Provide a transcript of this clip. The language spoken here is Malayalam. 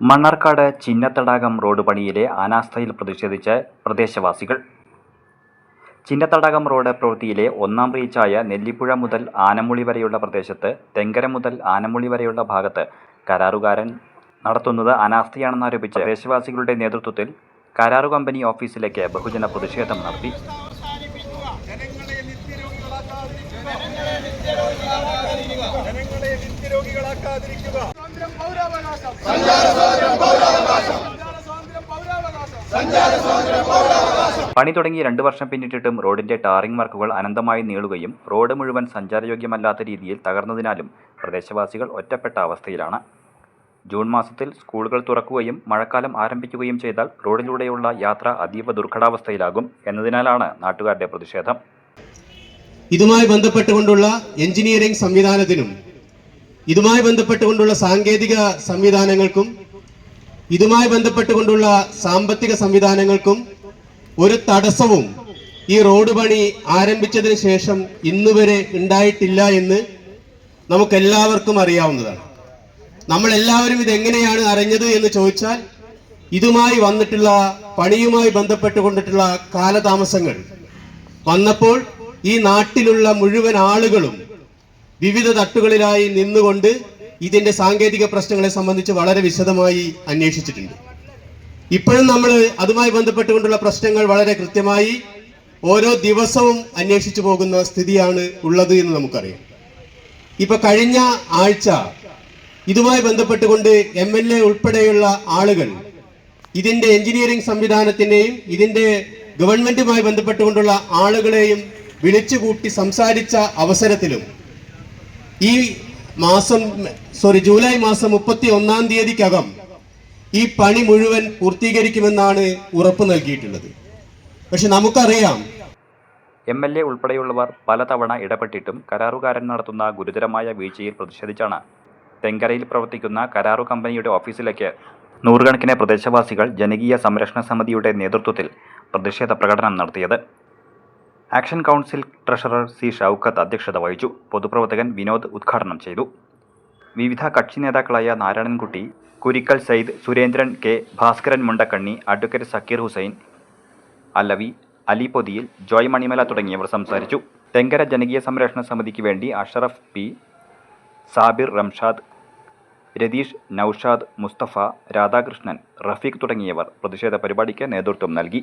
മണ്ണാർക്കാട് ചിന്നത്തടാകം റോഡ് പണിയിലെ അനാസ്ഥയിൽ പ്രതിഷേധിച്ച് പ്രദേശവാസികൾ. ചിന്നത്തടാകം റോഡ് പ്രവൃത്തിയിലെ ഒന്നാം റീച്ചായ നെല്ലിപ്പുഴ മുതൽ ആനമുളി വരെയുള്ള പ്രദേശത്ത് തെങ്കര മുതൽ ആനമുളി വരെയുള്ള ഭാഗത്ത് കരാറുകാരൻ നടത്തുന്നത് അനാസ്ഥയാണെന്നാരോപിച്ച് പ്രദേശവാസികളുടെ നേതൃത്വത്തിൽ കരാറു കമ്പനി ഓഫീസിലേക്ക് ബഹുജന പ്രതിഷേധം നടത്തി. പൗരാവകാശം. പണി തുടങ്ങി രണ്ടു വർഷം പിന്നിട്ടിട്ടും റോഡിന്റെ ടാറിംഗ് വർക്കുകൾ അനന്തമായി നീളുകയും റോഡ് മുഴുവൻ സഞ്ചാരയോഗ്യമല്ലാത്ത രീതിയിൽ തകർന്നതിനാലും പ്രദേശവാസികൾ ഒറ്റപ്പെട്ട അവസ്ഥയിലാണ്. ജൂൺ മാസത്തിൽ സ്കൂളുകൾ തുറക്കുകയും മഴക്കാലം ആരംഭിക്കുകയും ചെയ്താൽ റോഡിലൂടെയുള്ള യാത്ര അതീവ ദുർഘടാവസ്ഥയിലാകും എന്നതിനാലാണ് നാട്ടുകാരുടെ പ്രതിഷേധം. ഇതുമായി ബന്ധപ്പെട്ടുകൊണ്ടുള്ള എഞ്ചിനീയറിംഗ് സംവിധാനത്തിനും ഇതുമായി ബന്ധപ്പെട്ടുകൊണ്ടുള്ള സാങ്കേതിക സംവിധാനങ്ങൾക്കും ഇതുമായി ബന്ധപ്പെട്ടുകൊണ്ടുള്ള സാമ്പത്തിക സംവിധാനങ്ങൾക്കും ഒരു തടസ്സവും ഈ റോഡ് പണി ആരംഭിച്ചതിന് ശേഷം ഇന്നുവരെ ഉണ്ടായിട്ടില്ല എന്ന് നമുക്കെല്ലാവർക്കും അറിയാവുന്നതാണ്. നമ്മൾ എല്ലാവരും ഇതെങ്ങനെയാണ് അറിഞ്ഞത് എന്ന് ചോദിച്ചാൽ ഇതുമായി വന്നിട്ടുള്ള പണിയുമായി ബന്ധപ്പെട്ടുകൊണ്ടിട്ടുള്ള കാലതാമസങ്ങൾ വന്നപ്പോൾ ഈ നാട്ടിലുള്ള മുഴുവൻ ആളുകളും വിവിധ തട്ടുകളിലായി നിന്നുകൊണ്ട് ഇതിന്റെ സാങ്കേതിക പ്രശ്നങ്ങളെ സംബന്ധിച്ച് വളരെ വിശദമായി അന്വേഷിച്ചിട്ടുണ്ട്. ഇപ്പോഴും നമ്മൾ അതുമായി ബന്ധപ്പെട്ടുകൊണ്ടുള്ള പ്രശ്നങ്ങൾ വളരെ കൃത്യമായി ഓരോ ദിവസവും അന്വേഷിച്ചു പോകുന്ന സ്ഥിതിയാണ് ഉള്ളത് എന്ന് നമുക്കറിയാം. ഇപ്പൊ കഴിഞ്ഞ ആഴ്ച ഇതുമായി ബന്ധപ്പെട്ടുകൊണ്ട് എം എൽ എ ഉൾപ്പെടെയുള്ള ആളുകൾ ഇതിന്റെ എഞ്ചിനീയറിംഗ് സംവിധാനത്തിന്റെയും ഇതിന്റെ ഗവൺമെന്റുമായി ബന്ധപ്പെട്ടുകൊണ്ടുള്ള ആളുകളെയും വിളിച്ചുകൂട്ടി സംസാരിച്ച അവസരത്തിലും ഈ മാസം സോറി ജൂലൈ മാസം മുപ്പത്തി ഒന്നാം തീയതിക്കകം ഈ പണി മുഴുവൻ പൂർത്തീകരിക്കുമെന്നാണ് ഉറപ്പ് നൽകിയിട്ടുള്ളത്. പക്ഷെ നമുക്കറിയാം എം എൽ എ ഉൾപ്പെടെയുള്ളവർ പലതവണ ഇടപെട്ടിട്ടും കരാറുകാരൻ നടത്തുന്ന ഗുരുതരമായ വീഴ്ചയിൽ പ്രതിഷേധിച്ചാണ്. തെങ്കരയിൽ പ്രവർത്തിക്കുന്ന കരാറു കമ്പനിയുടെ ഓഫീസിലേക്ക് നൂറുകണക്കിന് പ്രദേശവാസികൾ ജനകീയ സംരക്ഷണ സമിതിയുടെ നേതൃത്വത്തിൽ പ്രതിഷേധ പ്രകടനം നടത്തിയത്. Action council treasurer C Shoukath അധ്യക്ഷത വഹിച്ചു. പൊതുപ്രവർത്തകൻ വിനോദ് ഉദ്ഘാടനം ചെയ്തു. വിവിധ കക്ഷി നേതാക്കളായ നാരായണൻകുട്ടി കുരിക്കൽ സയ്യിദ് സുരേന്ദ്രൻ കെ ഭാസ്കരൻ മുണ്ടക്കണ്ണി അഡ്വക്കേറ്റ് സക്കീർ ഹുസൈൻ അലവി അലി പൊതിയിൽ ജോയ് മണിമല തുടങ്ങിയവർ സംസാരിച്ചു. തെങ്കര ജനകീയ സംരക്ഷണ സമിതിക്ക് വേണ്ടി അഷറഫ് പി സാബിർ റംഷാദ് രതീഷ് നൌഷാദ് മുസ്തഫ രാധാകൃഷ്ണൻ റഫീഖ് തുടങ്ങിയവർ പ്രതിഷേധ പരിപാടിക്ക് നേതൃത്വം നൽകി.